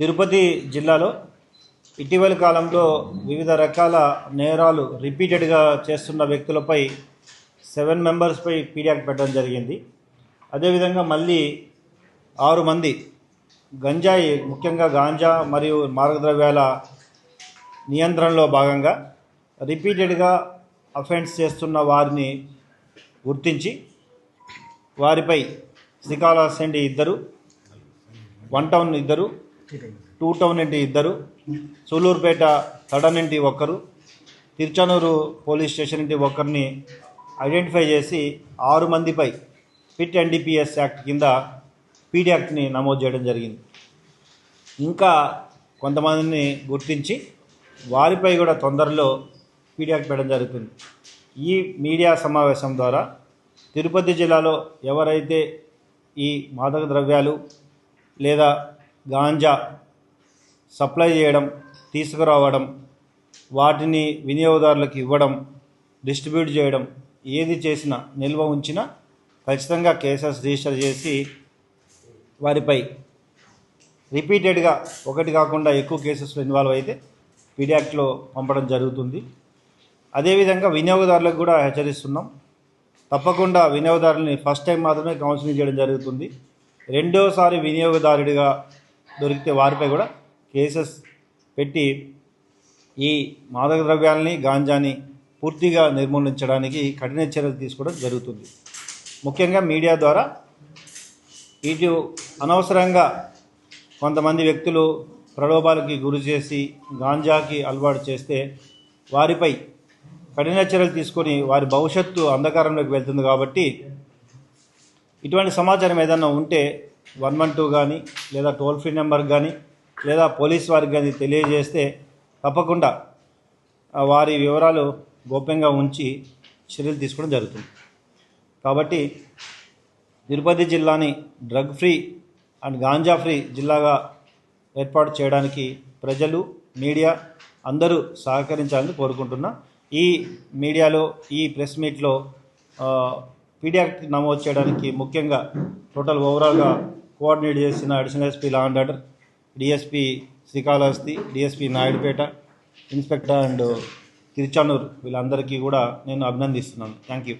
తిరుపతి జిల్లాలో ఇటీవలి కాలంలో వివిధ రకాల నేరాలు రిపీటెడ్గా చేస్తున్న వ్యక్తులపై సెవెన్ మెంబర్స్పై పీడియాక్ పెట్టడం జరిగింది. అదేవిధంగా మళ్ళీ ఆరు మంది గంజాయి ముఖ్యంగా గాంజా మరియు మార్గద్రవ్యాల నియంత్రణలో భాగంగా రిపీటెడ్గా అఫెన్స్ చేస్తున్న వారిని గుర్తించి వారిపై శ్రీకాళహస్తి ఇద్దరు వన్ టౌన్ ఇద్దరు టూ టౌన్ ఇంటి ఇద్దరు సూలూరుపేట సడన్ ఇంటి ఒక్కరు తిరుచానూరు పోలీస్ స్టేషన్ ఇంటి ఒక్కరిని ఐడెంటిఫై చేసి ఆరు మందిపై పిట్ ఎన్డీపీఎస్ యాక్ట్ కింద పీడీ యాక్ట్ని నమోదు చేయడం జరిగింది. ఇంకా కొంతమందిని గుర్తించి వారిపై కూడా తొందరలో పీడీ యాక్ట్ పెట్టడం జరుగుతుంది. ఈ మీడియా సమావేశం ద్వారా తిరుపతి జిల్లాలో ఎవరైతే ఈ మాదక ద్రవ్యాలు లేదా గాంజా సప్లై చేయడం తీసుకురావడం వాటిని వినియోగదారులకు ఇవ్వడం డిస్ట్రిబ్యూట్ చేయడం ఏది చేసినా నిల్వ ఉంచినా ఖచ్చితంగా కేసెస్ రిజిస్టర్ చేసి వారిపై రిపీటెడ్గా ఒకటి కాకుండా ఎక్కువ కేసెస్లో ఇన్వాల్వ్ అయితే పీడియాక్ట్లో పంపడం జరుగుతుంది. అదేవిధంగా వినియోగదారులకు కూడా హెచ్చరిస్తున్నాం. తప్పకుండా వినియోగదారుని ఫస్ట్ టైం మాత్రమే కౌన్సిలింగ్ చేయడం జరుగుతుంది. రెండోసారి వినియోగదారుడిగా దొరికితే వారిపై కూడా కేసెస్ పెట్టి ఈ మాదక ద్రవ్యాలని గాంజాని పూర్తిగా నిర్మూలించడానికి కఠిన చర్యలు తీసుకోవడం జరుగుతుంది. ముఖ్యంగా మీడియా ద్వారా ఇటు అనవసరంగా కొంతమంది వ్యక్తులు ప్రలోభాలకి గురి చేసి గాంజాకి అలవాటు చేస్తే వారిపై కఠిన చర్యలు తీసుకొని వారి భవిష్యత్తు అంధకారంలోకి వెళ్తుంది కాబట్టి ఇటువంటి సమాచారం ఏదైనా ఉంటే వన్ వన్ టూ కానీ లేదా టోల్ ఫ్రీ నెంబర్ కానీ లేదా పోలీస్ వారికి కానీ తెలియజేస్తే తప్పకుండా వారి వివరాలు గోప్యంగా ఉంచి చర్యలు తీసుకోవడం జరుగుతుంది. కాబట్టి తిరుపతి జిల్లాని drug free and ganja free జిల్లాగా ఏర్పాటు చేయడానికి ప్రజలు మీడియా అందరూ సహకరించాలని కోరుకుంటున్నా. ఈ మీడియాలో ఈ ప్రెస్ మీట్లో పీడియాక్ట్ నమోదు చేయడానికి ముఖ్యంగా టోటల్ ఓవరాల్గా కోఆర్డినేట్ చేసిన additional SP law and order DSP Srikalahasti DSP Naidupeta inspector and Tiruchanur వీళ్ళందరికీ కూడా నేను అభినందిస్తున్నాను. Thank you.